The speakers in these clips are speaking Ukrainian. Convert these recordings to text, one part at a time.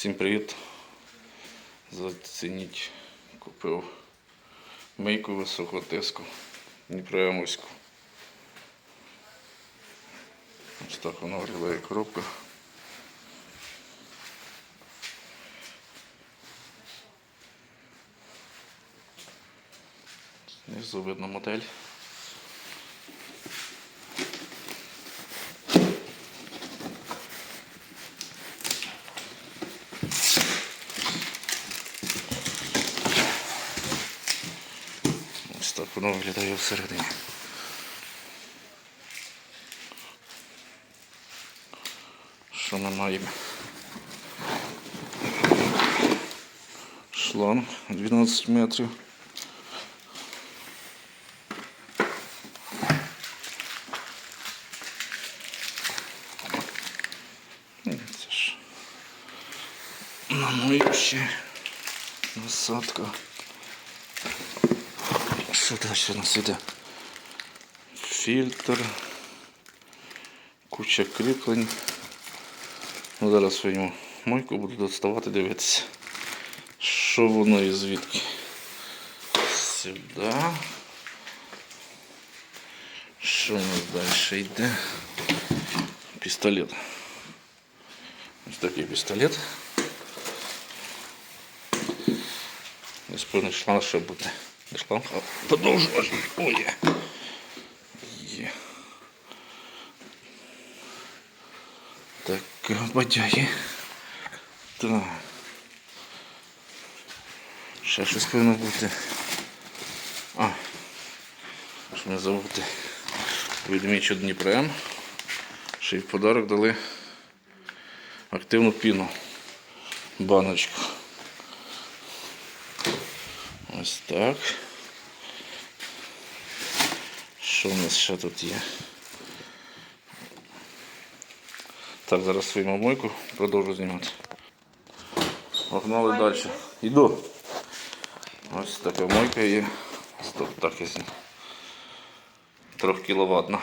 Всім привіт. Зацініть. Купив мийку високого тиску. Дніпроямовську. Ось так вона виглядає коробка. Знизу видно модель. Воно виглядає всередині. Що ми маємо? Шланг 12 метрів. Це ж намиючі насадка. Що далі у нас іде? Фільтр, куча кріплень. Ну, зараз вийму мойку, буду доставати, дивитися, що воно і звідки. Сюди. Що у нас далі йде? Пістолет. Ось такий пістолет. Неспорний шланг ще буде. Не шланг, подовжувач. Ой. є. Так, бадяги. Так. Ще щось повинно бути. А. Що не забути. Відмічу Дніпрем. Ще й в подарок дали активну піну. Баночку. Ось так. Що у нас ще тут є? Так, зараз свою мойку продовжу знімати. Погнали далі. Йду. Ось така мойка є. Стоп, так із 3 кіловатна.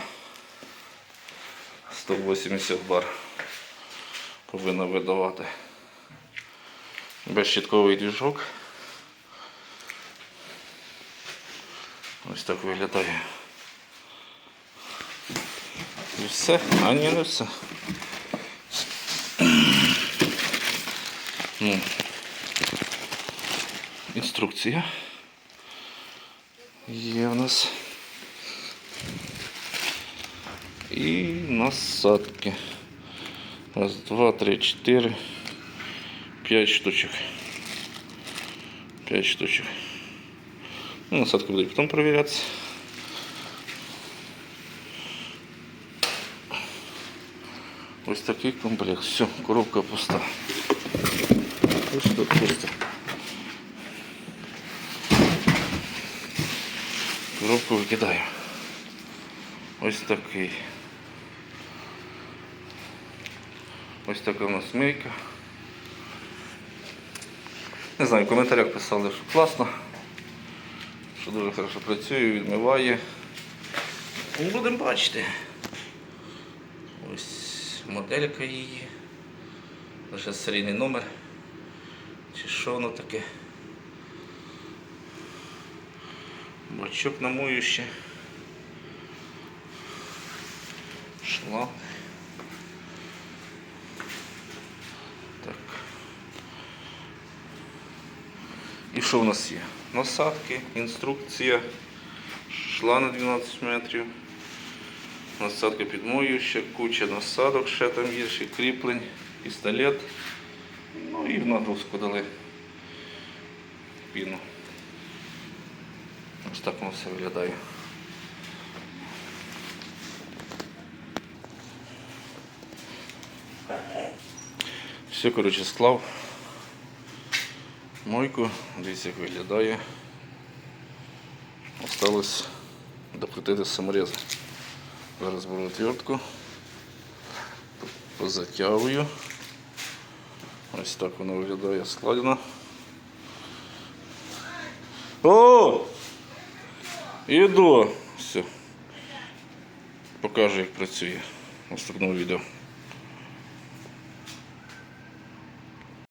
180 бар повинна видавати. Безщитковий двіжок. Ось так виглядає. І все, а ні, не все. Ну, інструкція. Є в нас. І насадки. Раз, два, три, чотири, п'ять штучок. П'ять штучок. Ну, насадки будуть потім перевірятися. Ось такий комплект. Все, коробка пуста. Пусто, пусто. Коробку викидаю. Ось такий. Ось така у нас мийка. Не знаю, в коментарях писали, що класно, що дуже хорошо працює, відмиває. Ну, Будемо бачити. Ось моделька її. Лише серійний номер. Чи що воно таке? Бачок намоюще. Шланг. І що в нас є? Насадки, інструкція, шланг 12 метрів, насадка підмоююча, куча насадок, ще там є, ще кріплень, пістолет. Ну і в нагрузку дали піну. Ось так воно все виглядає. Все, коротше, склав мойку, дивіться, як виглядає. Осталось докрутити саморез. Зараз беру отвертку, позатягую. Ось так воно виглядає складено. О! Іду! Все. Покажу, як працює в наступному відео.